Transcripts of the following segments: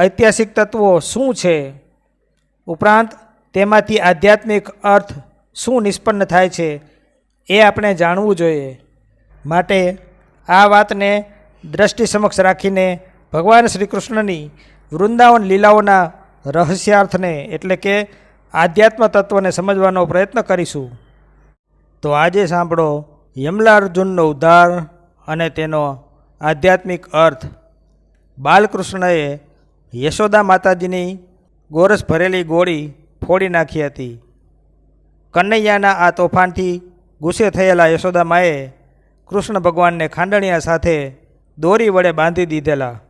ઐતિહાસિક તત્વો શું છે? ઉપરાંત તેમાંથી આધ્યાત્મિક અર્થ શું નિષ્પન્ન થાય છે એ આપણે જાણવું જોઈએ. માટે આ વાતને દ્રષ્ટિ સમક્ષ રાખીને ભગવાન શ્રી કૃષ્ણની વૃંદાવન લીલાઓના રહસ્યાર્થને એટલે કે આધ્યાત્મ તત્વને સમજવાનો પ્રયત્ન કરીશું. તો આજે સાંભળો યમલા અર્જુનનો ઉદ્ધાર અને તેનો આધ્યાત્મિક અર્થ. બાલકૃષ્ણએ યશોદા માતાજીની ગોરસ ભરેલી ગોળી ફોડી નાખી હતી. કન્નૈયાના આ તોફાનથી ગુસ્સે થયેલા યશોદામાએ કૃષ્ણ ભગવાનને ખાંડણિયા સાથે દોરી વડે બાંધી દીધેલા.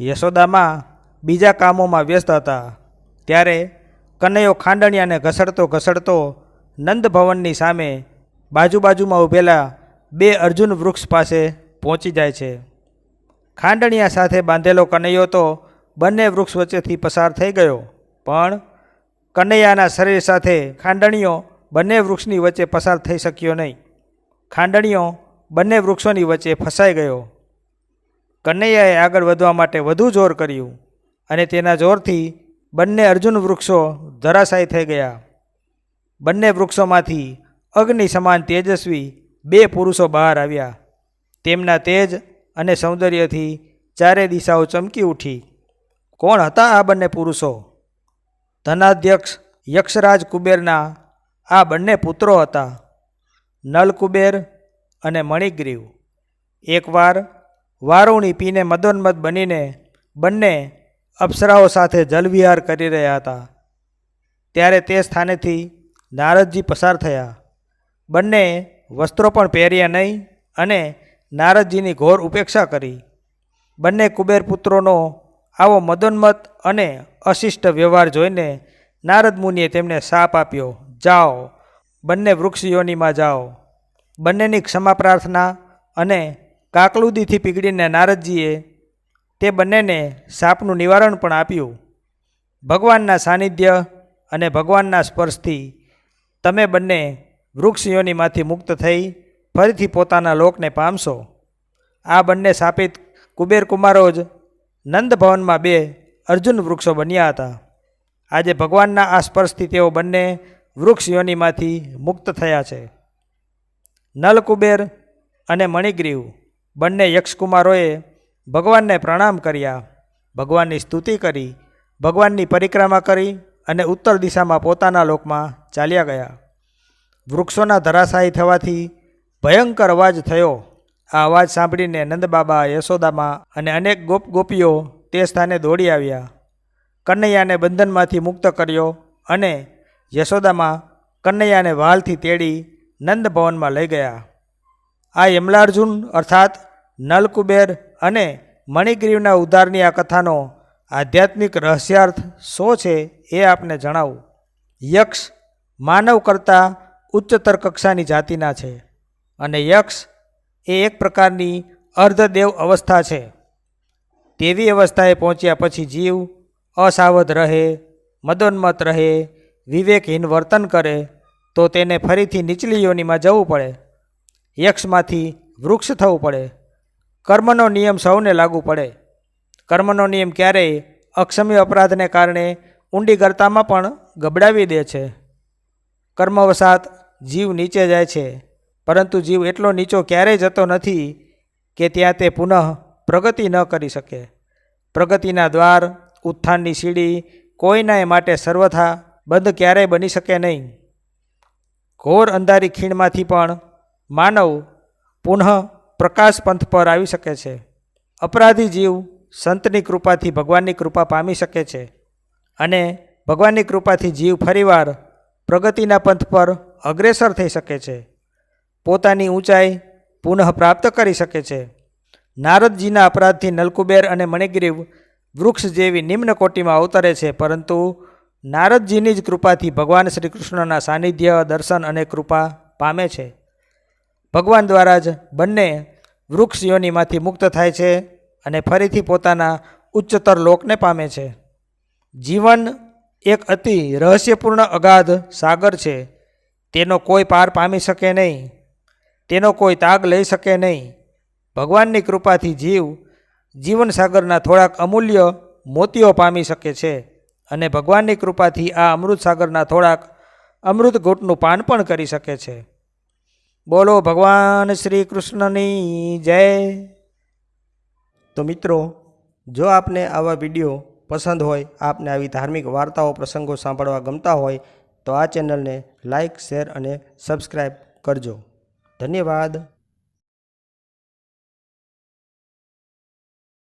યશોદામાં બીજા કામોમાં વ્યસ્ત હતા. ત્યારે કનૈયો ખાંડણિયાને ઘસડતો ઘસડતો નંદભવનની સામે બાજુ બાજુમાં ઊભેલા બે અર્જુન વૃક્ષ પાસે પહોંચી જાય છે. ખાંડણિયા સાથે બાંધેલો કનૈયો તો બંને વૃક્ષ વચ્ચેથી પસાર થઈ ગયો. પણ કનૈયાના શરીર સાથે ખાંડણીઓ બંને વૃક્ષની વચ્ચે પસાર થઈ શક્યો નહીં. ખાંડણીઓ બંને વૃક્ષોની વચ્ચે ફસાઈ ગયો. કનૈયાએ આગળ વધવા માટે વધુ જોર કર્યું અને તેના જોરથી બંને અર્જુન વૃક્ષો ધરાશાયી થઈ ગયા. બંને વૃક્ષોમાંથી અગ્નિ સમાન તેજસ્વી બે પુરુષો બહાર આવ્યા. તેમના તેજ અને સૌંદર્યથી ચારે દિશાઓ ચમકી ઉઠી. કોણ હતા આ બંને પુરુષો? ધનાધ્યક્ષ યક્ષરાજ કુબેરના આ બંને પુત્રો હતા, નલ કુબેર અને મણિગ્રીવ. એકવાર વારુણી પીને મદોન્મદ બનીને બંને અપ્સરાઓ સાથે જલવિહાર કરી રહ્યા હતા. ત્યારે તે સ્થાનેથી નારદજી પસાર થયા. બંને વસ્ત્રો પણ પહેર્યા નહીં અને નારદજીની ઘોર ઉપેક્ષા કરી. બંને કુબેર પુત્રોનો આવો મદોન્મત અને અશિષ્ટ વ્યવહાર જોઈને નારદ મુનિએ તેમને શાપ આપ્યો, જાઓ, બંને વૃક્ષ યોનિમાં જાઓ. બંનેની ક્ષમા પ્રાર્થના અને કાકલુદીથી પીગળીને નારદજીએ તે બંનેને સાપનું નિવારણ પણ આપ્યું. ભગવાનના સાનિધ્ય અને ભગવાનના સ્પર્શથી તમે બંને વૃક્ષ યોનિમાંથી મુક્ત થઈ ફરીથી પોતાના લોકને પામશો. આ બંને સ્થાપિત કુબેર કુમારો જ નંદભવનમાં બે અર્જુન વૃક્ષો બન્યા હતા. આજે ભગવાનના આ સ્પર્શથી તેઓ બંને વૃક્ષ યોનીમાંથી મુક્ત થયા છે. નલકુબેર અને મણિગ્રીવ બંને યક્ષકુમારોએ ભગવાનને પ્રણામ કર્યા. ભગવાનની સ્તુતિ કરી, ભગવાનની પરિક્રમા કરી અને ઉત્તર દિશામાં પોતાના લોકમાં ચાલ્યા ગયા. વૃક્ષોના ધરાશાયી થવાથી ભયંકર અવાજ થયો. આ અવાજ સાંભળીને નંદબાબા, યશોદામાં અને અનેક ગોપ ગોપીઓ તે સ્થાને દોડી આવ્યા. કન્નૈયાને બંધનમાંથી મુક્ત કર્યો અને યશોદામાં કન્નૈયાને વાલથી તેડી નંદ ભવનમાં લઈ ગયા. આ યમલાર્જુન અર્થાત નલકુબેર અને મણિગ્રીવના ઉદ્ધારની આ કથાનો આધ્યાત્મિક રહસ્યાર્થ શો છે એ આપને જણાવું. યક્ષ માનવ કરતાં ઉચ્ચતર કક્ષાની જાતિના છે. અને યક્ષ એ એક પ્રકારની અર્ધદેવ અવસ્થા છે. તેવી અવસ્થાએ પહોંચ્યા પછી જીવ અસાવધ રહે મદોન્મત રહે, વિવેકહીન વર્તન કરે તો તેને ફરીથી નીચલી યોનીમાં જવું પડે. યક્ષમાંથી વૃક્ષ થવું પડે. કર્મનો નિયમ સૌને લાગુ પડે. કર્મનો નિયમ ક્યારેય અક્ષમ્ય અપરાધને કારણે ઊંડી ગરતામાં પણ ગબડાવી દે છે. કર્મવસાત જીવ નીચે જાય છે. પરંતુ જીવ એટલો નીચો ક્યારેય જતો નથી કે ત્યાં તે પુનઃ પ્રગતિ ન કરી શકે. પ્રગતિના દ્વાર, ઉત્થાનની સીડી કોઈના એ માટે સર્વથા બંધ ક્યારેય બની શકે નહીં. ઘોર અંધારી ખીણમાંથી પણ માનવ પુનઃ પ્રકાશ પંથ પર આવી શકે છે. અપરાધી જીવ સંતની કૃપાથી ભગવાનની કૃપા પામી શકે છે અને ભગવાનની કૃપાથી જીવ ફરીવાર પ્રગતિના પંથ પર અગ્રેસર થઈ શકે છે. પોતાની ઊંચાઈ પુનઃ પ્રાપ્ત કરી શકે છે. નારદજીના અપરાધથી નલકુબેર અને મણિગ્રીવ વૃક્ષ જેવી નિમ્ન કોટીમાં અવતરે છે, પરંતુ નારદજીની જ કૃપાથી ભગવાન શ્રી કૃષ્ણના સાનિધ્ય, દર્શન અને કૃપા પામે છે. ભગવાન દ્વારા જ બંને વૃક્ષ યોનીમાંથી મુક્ત થાય છે અને ફરીથી પોતાના ઉચ્ચતર લોકને પામે છે. જીવન એક અતિ રહસ્યપૂર્ણ અગાધ સાગર છે. તેનો કોઈ પાર પામી શકે નહીં. તેનો કોઈ તાગ લઈ શકે નહીં. ભગવાનની કૃપાથી જીવ જીવનસાગરના થોડાક અમૂલ્ય મોતીઓ પામી શકે છે અને ભગવાનની કૃપાથી આ અમૃત સાગરના થોડાક અમૃત ઘૂંટનું પાન પણ કરી શકે છે. બોલો ભગવાન શ્રી કૃષ્ણની જય. તો મિત્રો, જો આપને આવા વીડિયો પસંદ હોય, આપને આવી ધાર્મિક વાર્તાઓ, પ્રસંગો સાંભળવા ગમતા હોય, તો આ ચેનલને લાઇક શેર અને સબસ્ક્રાઈબ કરજો. ધન્યવાદ